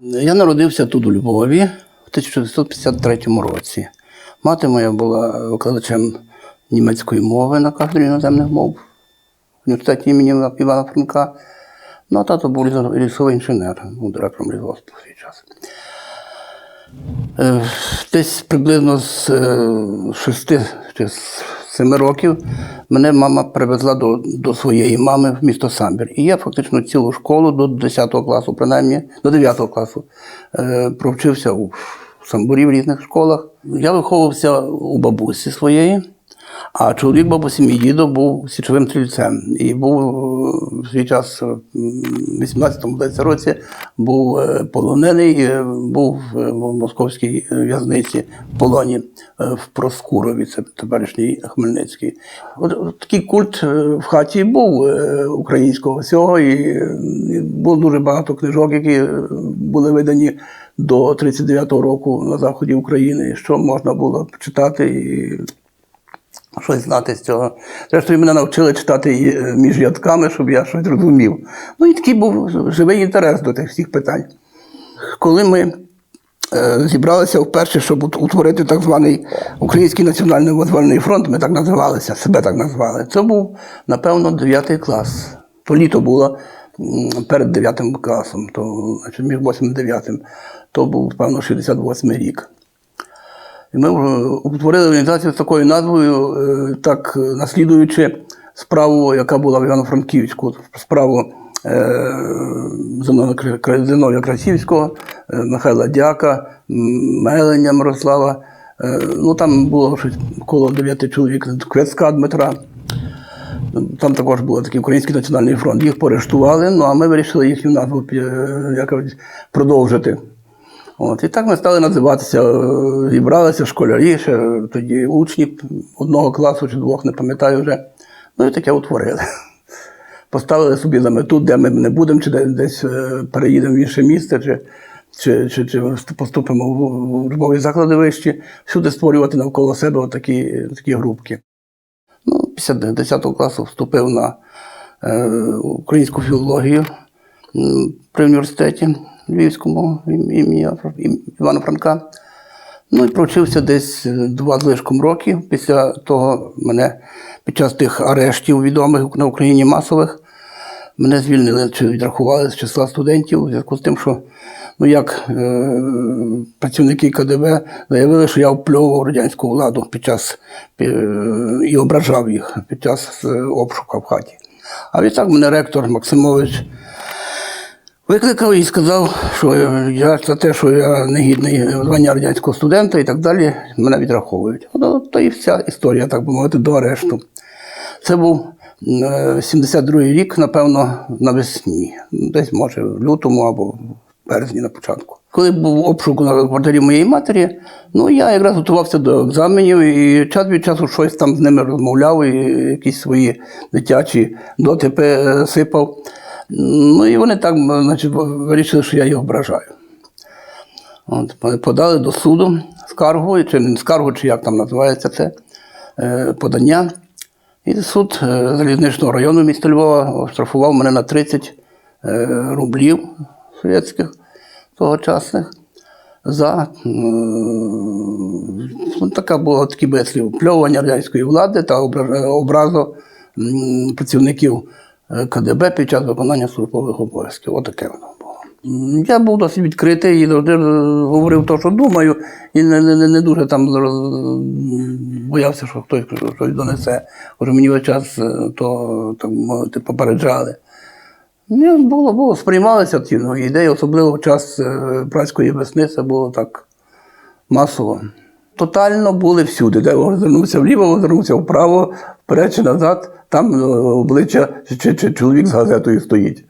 Я народився тут у Львові в 1953 році. Мати моя була викладачем німецької мови на кафедрі іноземних мов в університеті імені Івана Франка. Ну, а тато був лісовий інженер, був директором лісгоспу в свій час. Е, Десь приблизно з е, шести чи семи років мене мама привезла до, до своєї мами в місто Самбір. І я фактично цілу школу до 10 класу, принаймні до 9 класу, е, провчився у Самбурі в різних школах. Я виховувався у бабусі своєї. А чоловік бабусі мій дідо був січовим стрільцем. І був е, в свій час, е, в 18-му році, був е, полонений, був в московській в'язниці в полоні в Проскурові, це теперішній Хмельницький. От, такий культ в хаті був українського всього, і, було дуже багато книжок, які були видані до 39-го року на заході України, що можна було читати. І щось знати з цього. Зрештою, мене навчили читати е, між рядками, щоб я щось розумів. Ну і такий був живий інтерес до тих всіх питань. Коли ми е, зібралися вперше, щоб утворити так званий Український національний визвольний фронт, ми так називалися, себе так назвали. Це був, напевно, 9 клас. То літо було перед 9 класом, то, значить, між 8 і 9. То був, певно, 68 рік. І ми е, утворили організацію з такою назвою, е, так е, наслідуючи справу, яка була в Івано-Франківську, справу Зиновія Красівського, Михайла Дяка, Меленя Мирослава. Ну, там було щось коло дев'яти чоловік, Квецька Дмитра. Там також був такий Український національний фронт. Їх поарештували, ну а ми вирішили їхню назву продовжити. От, і так ми стали називатися. е, Зібралися школярі, ще тоді учні одного класу чи двох, не пам'ятаю вже. Ну і таке утворили. Поставили собі за мету, де ми не будемо, чи десь е, переїдемо в інше місце, чи, чи, чи, чи поступимо в учбові заклади вищі, всюди створювати навколо себе отакі, такі групки. Ну, після 10 класу вступив на е, українську філологію при університеті Львівському ім- імені Івана Франка. Ну і провчився десь е, два з лишком років. Після того мене під час тих арештів відомих на Україні масових мене звільнили чи відрахували з числа студентів у зв'язку з тим, що ну як е, працівники КДБ заявили, що я впльовував радянську владу під час е, і ображав їх під час е, обшука в хаті. А відтак мене ректор Максимович викликав і сказав, що я за те, що я негідний звання радянського студента і так далі, мене відраховують. Ну, то і вся історія, так би мовити, до арешту. Це був е, 72-й рік, напевно, навесні, десь може в лютому або в березні на початку. Коли був обшук на квартирі моєї матері, ну я якраз готувався до екзаменів і час від часу щось там з ними розмовляв, і якісь свої дитячі дотипи е, сипав. Ну і вони так значить, вирішили, що я їх ображаю. От, подали до суду скаргу, чи не скаргу, чи як там називається це е, подання. І суд е, залізничного району міста Львова оштрафував мене на 30 е, рублів совєтських тогочасних за ну, така була такі вислів пльовування радянської влади та образу працівників КДБ під час виконання службових обов'язків. Отаке воно було. Я був досить відкритий і завжди е, говорив те, що думаю, і не, не, не- дуже там боявся, що хтось щось донесе. Може, мені весь час е, то мовити попереджали. Ні, було, було, сприймалися ці ну, ідеї, особливо в час е, братської весни, це було так масово. Тотально були всюди, де озирнувся вліво, озирнувся вправо, вперед чи назад, там е, обличчя чи, чи чоловік з газетою стоїть.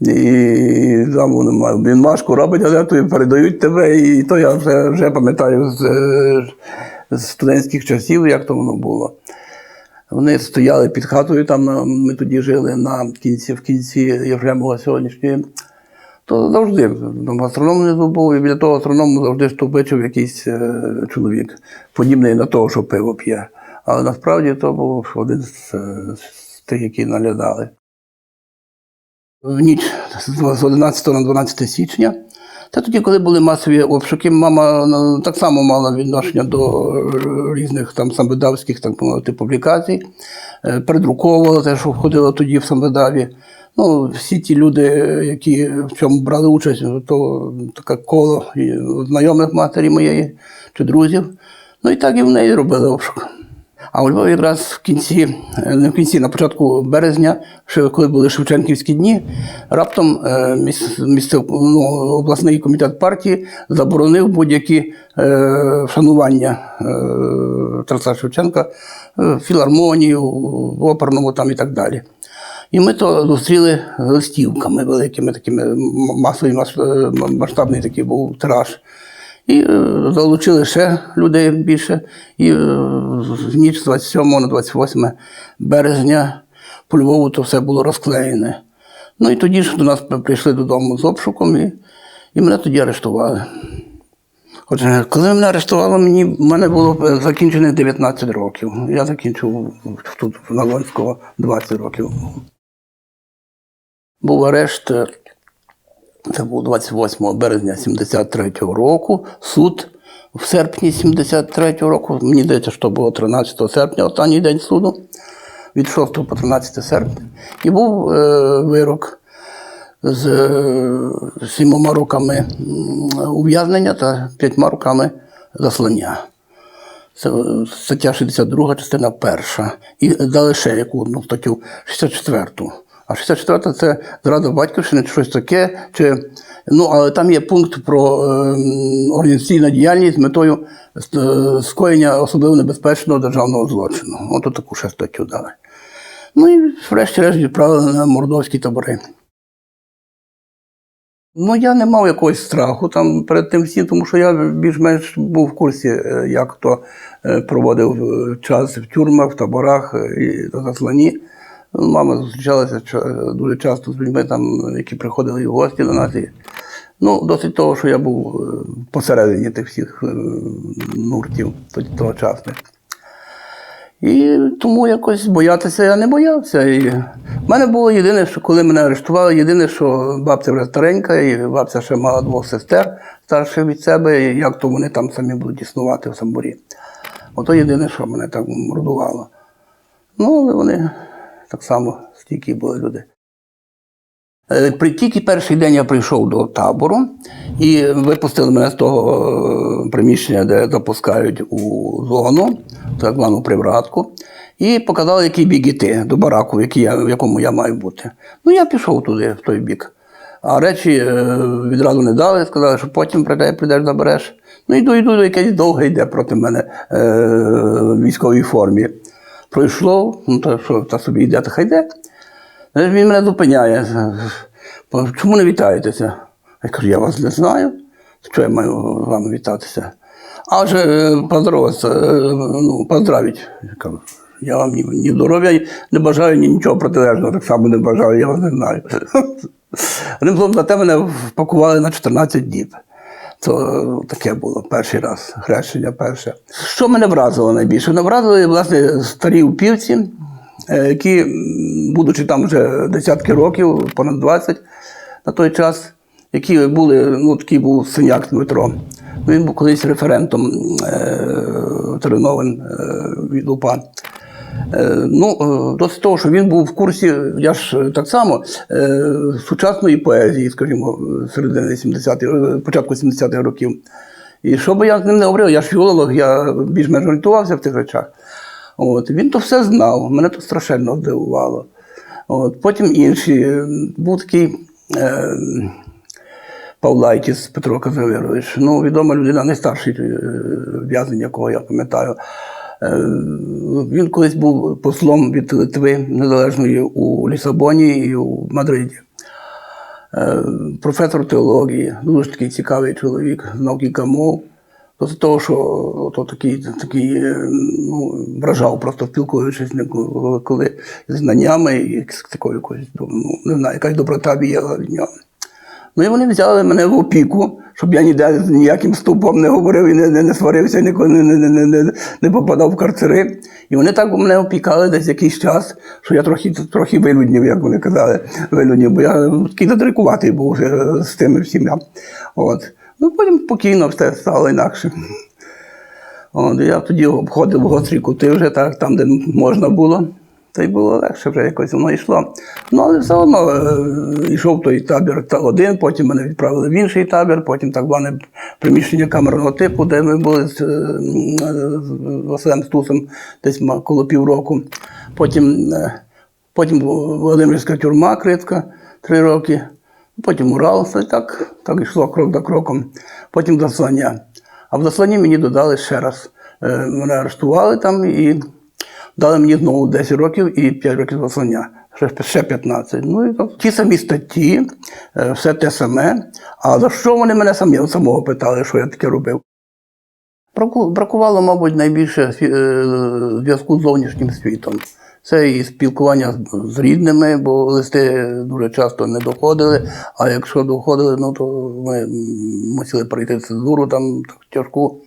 І там він машку робить газетою, передають тебе, і то я вже, вже пам'ятаю з, з студентських часів, як то воно було. Вони стояли під хатою, там ми тоді жили на кінці, в кінці Єфремова сьогоднішньої. То завжди там гастроном не був, і біля того гастроному завжди штовбичив якийсь е, чоловік, подібний на того, що пиво п'є. Але насправді то був один з, е, з тих, які наглядали. В ніч з 11 на 12 січня Це тоді, коли були масові обшуки, мама ну, так само мала відношення до е, різних там самбедавських так мовити, публікацій, передруковувала те, що входило тоді в самбедаві. Ну, всі ті люди, які в цьому брали участь, то таке коло знайомих матері моєї чи друзів. Ну і так і в неї робили обшук. А у Львові якраз в кінці, е, не в кінці, на початку березня, коли були Шевченківські дні, раптом е, міс- ну, обласний комітет партії заборонив будь-які е, вшанування е, Тараса Шевченка е, в філармонії, в оперному там і так далі. І ми то зустріли листівками великими, такими масовий е, масштабний такий був тираж. І е, залучили ще людей більше. І е, в ніч з 27 на 28 березня по Львову то все було розклеєне. Ну і тоді ж до нас прийшли додому з обшуком, і, і мене тоді арештували. Отже, коли мене арештували, мені в мене було е, закінчених 19 років. Я закінчив тут в Налонського 20 років. Був арешт, е, це був 28 березня 73-го року. Суд в серпні 73-го року. Мені здається, що було 13 серпня, останній день суду, від 6 по 13 серпня. І був е, вирок з е, сімома роками ув'язнення та п'ятьма роками заслання. Це е, стаття 62, частина перша. І дали ще яку одну статтю 64. А 64-та це зрада батьківщини, чи щось таке. Чи, ну, але там є пункт про е, організаційну діяльність з метою е, скоєння особливо небезпечного державного злочину. От таку ще статтю дали. Ну і врешті-решт відправили на мордовські табори. Ну, я не мав якогось страху там перед тим всім, тому що я більш-менш був в курсі, е, як хто е, проводив час в тюрмах, в таборах і на засланні. Мама зустрічалася дуже часто з людьми, там, які приходили в гості до нас. І, ну, досить того, що я був е, посередині тих всіх е, нуртів тогочасних. І тому якось боятися я не боявся. І в мене було єдине, що коли мене арештували, єдине, що бабця вже старенька, і бабця ще мала двох сестер старших від себе, і як то вони там самі будуть існувати в самбурі. Ото єдине, що мене так мордувало. Ну, але вони так само стійкі були люди. Е, Тільки перший день я прийшов до табору і випустили мене з того е, приміщення, де запускають у зону, так звану привратку, і показали, який бік іти до бараку, в, який я, в якому я маю бути. Ну, я пішов туди, в той бік. А речі е, відразу не дали, сказали, що потім прийде, прийдеш, забереш. Ну, йду, йду, якесь довге йде проти мене в військовій формі. Пройшло, ну то що, та собі йде, та хай йде. Е, Він мене зупиняє. Чому не вітаєтеся? Я кажу, я вас не знаю. Що я маю з вами вітатися? А вже е, е, ну, поздравіть. Я кажу, я вам ні, ні здоров'я не бажаю, ні нічого протилежного, так само не бажаю, я вас не знаю. Одним на те мене впакували на 14 діб. То таке було перший раз, хрещення перше. Що мене вразило найбільше? Мене вразили, власне, старі упівці, е, які, будучи там вже десятки років, понад 20 на той час, які були, ну такий був синяк Дмитро. Ну, Він був колись референтом е, Тереновин е, від УПА. Е, Ну, е, досить того, що він був в курсі, я ж е, так само, сучасної поезії, скажімо, середини 70-х, е, початку 70-х років. І що би я з ним не говорив, я ж філолог, я більш-менш орієнтувався в тих речах. От, він то все знав, мене то страшенно здивувало. От, потім інші. Був такий е, Павлайтіс Петро Казимирович. Ну, відома людина, найстарший в'язень, якого я пам'ятаю. Е, Він колись був послом від Литви Незалежної у Лісабоні і у Мадриді. Е, Професор теології, дуже такий цікавий чоловік, знав кілька мов. Досить того, що то такий, такий е, ну, вражав, просто спілкуючись коли з знаннями з такою якоюсь, ну, не знаю, якась доброта віяла від нього. Ну і вони взяли мене в опіку, щоб я ніде ніяким стовпом не говорив і не, не, не сварився, не, не, не, не, не попадав в карцери. І вони так мене опікали десь якийсь час, що я трохи, трохи вилюднів, як вони казали, вилюднів, бо я такий задрикуватий був вже з тими всіма. От. Ну, потім спокійно все стало інакше. От, я тоді обходив гострі кути вже так, там, де можна було. Та й було легше вже якось воно йшло. Ну, але все одно е, йшов той табір та один, потім мене відправили в інший табір, потім так зване приміщення камерного типу, де ми були з, е, е, з Василем Стусом десь коло півроку. Потім, е, потім Володимирська тюрма критка три роки, потім Урал, все так, так йшло крок за кроком. Потім заслання. А в засланні мені додали ще раз. Е, Мене арештували там і дали мені знову 10 років і 5 років заслання. Ще, ще 15. Ну і так. Ті самі статті, е, все те саме. А за що вони мене самі самого питали, що я таке робив? Бракувало, мабуть, найбільше е, зв'язку з зовнішнім світом. Це і спілкування з- рідними, бо листи дуже часто не доходили. А якщо доходили, ну то ми мусили пройти цензуру там тяжку.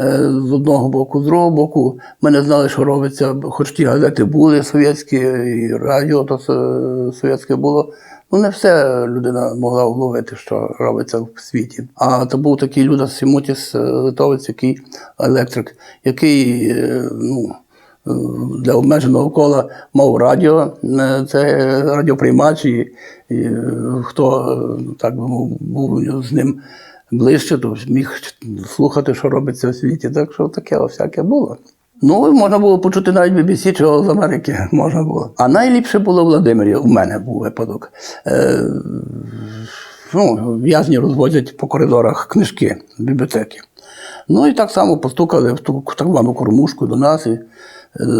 Е, З одного боку, з другого боку, ми не знали, що робиться, хоч ті газети були совєтські, і радіо то совєтське було. Ну, не все людина могла вловити, що робиться в світі. А то був такий Людас Сімутіс, е, литовець, який електрик, який е, ну, для обмеженого кола мав радіо, це радіоприймач, і, і хто так би мов, був з ним ближче, то міг слухати, що робиться у світі. Так що таке всяке було. Ну, можна було почути навіть BBC чи з Америки можна було. А найліпше було в Владимирі. У мене був випадок. Е, ну, в'язні розвозять по коридорах книжки з бібліотеки. Ну і так само постукали в ту так звану кормушку до нас і е,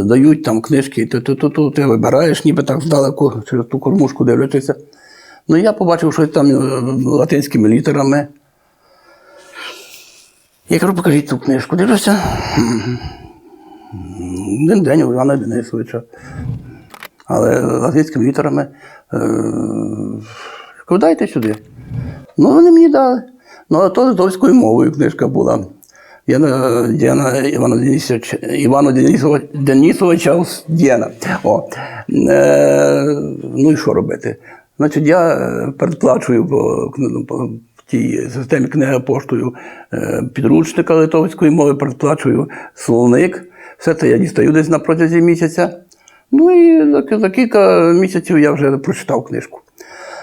дають там книжки, ти, ти, ти, ти, ти вибираєш, ніби так здалеку через ту кормушку дивлячися. Ну я побачив щось там е, латинськими літерами. Я кажу, покажіть ту книжку. Дивлюся. Один день Івана Денисовича. Але латинськими літерами. Е, кажу, дайте сюди. Ну, вони мені дали. Ну, а то литовською мовою книжка була. Яна, Діана Івана Денисовича, Івана Денисовича, Діана. О. Е, ну і що робити? Значить, я е, передплачую по тій системі книга поштою е, підручника литовської мови, передплачую словник. Все це я дістаю десь на протязі місяця. Ну і за, за кілька місяців я вже прочитав книжку.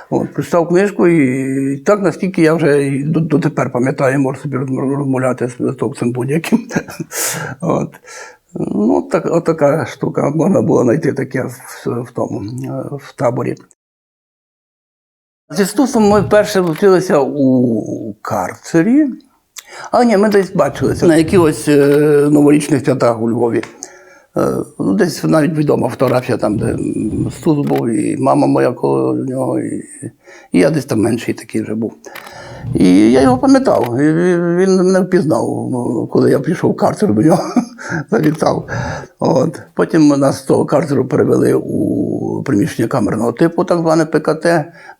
От, прочитав книжку, і так наскільки я вже дотепер пам'ятаю, можу собі розмовляти з литовцем будь-яким. От. Ну, так, от така штука. Можна було знайти таке в, в тому е, в таборі. Зі Стусом ми вперше зустрілися у карцері. А ні, ми десь бачилися на якихось е, новорічних святах у Львові. Е, ну, десь навіть відома фотографія, там, де Стус був, і мама моя коло нього, і я десь там менший такий вже був. І я його пам'ятав. Він мене впізнав, коли я пішов в карцер до нього, завітав. От. Потім нас з того карцеру перевели у приміщення камерного типу, так зване ПКТ,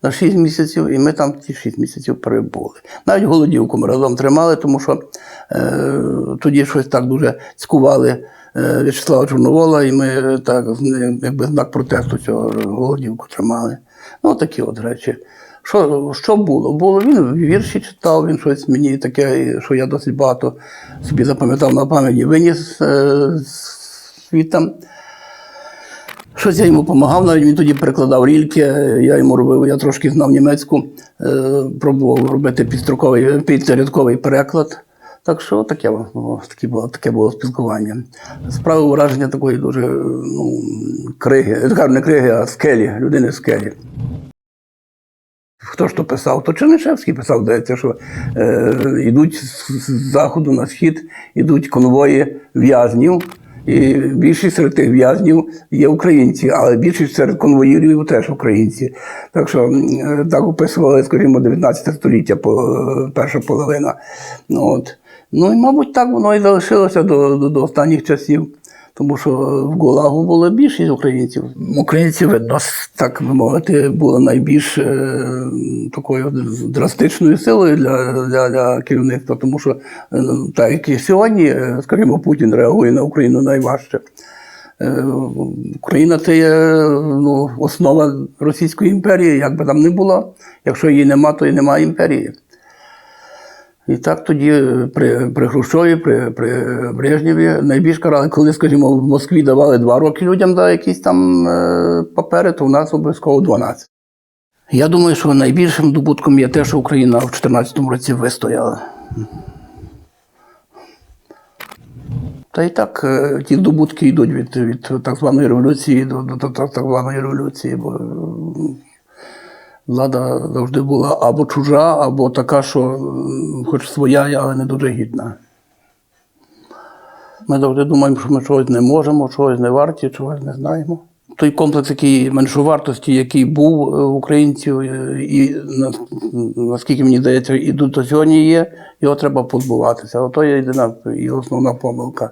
на 6 місяців, і ми там ті 6 місяців перебули. Навіть голодівку ми разом тримали, тому що е, тоді щось так дуже цькували. е, В'ячеслава Чорновола, і ми е, так якби знак протесту цього голодівку тримали. Ну, такі от речі. Що, що було? Було він вірші читав, він щось мені таке, що я досить багато собі запам'ятав на пам'яті, виніс е, світом. Щось я йому допомагав, навіть він тоді перекладав рільки, я йому робив, я трошки знав німецьку, е, пробував робити підстроковий, підрядковий переклад. Так що таке, о, таке, було, таке було спілкування. Справив враження такої дуже ну, криги, не криги, а скелі, людини скелі. Хто ж то писав? То Чернишевський писав, здається, що е, йдуть з, заходу на схід, йдуть конвої в'язнів. І більшість серед тих в'язнів є українці, але більшість серед конвоїрів теж українці. Так що е, так описували, скажімо, 19 століття, е, перша половина. От. ну і, мабуть, так воно і залишилося до, до, до останніх часів. Тому що в Гулагу було більшість українців. Українці, видно, с- так би мовити, були найбільш е, такою драстичною силою для, для, для керівництва, тому що е, так як і сьогодні, е, скажімо, Путін реагує на Україну найважче. Україна це є ну, основа Російської імперії, як би там не було. Якщо її нема, то і немає імперії. І так тоді е, при, при Хрущові, при, при Брежнєві найбільш карали, коли, скажімо, в Москві давали два роки людям за якісь там е, папери, то в нас обов'язково 12. Я думаю, що найбільшим добутком є те, що Україна в 2014 році вистояла. Та і так е, ті здобутки йдуть від, від так званої революції до, до, до так званої революції, бо влада завжди була або чужа, або така, що хоч своя, але не дуже гідна. Ми завжди думаємо, що ми чогось не можемо, чогось не варті, чогось не знаємо. Той комплекс, який меншовартості, який був е, у українців, е, і наскільки мені здається, і до сьогодні є, його треба позбуватися. Ото є єдина і основна помилка.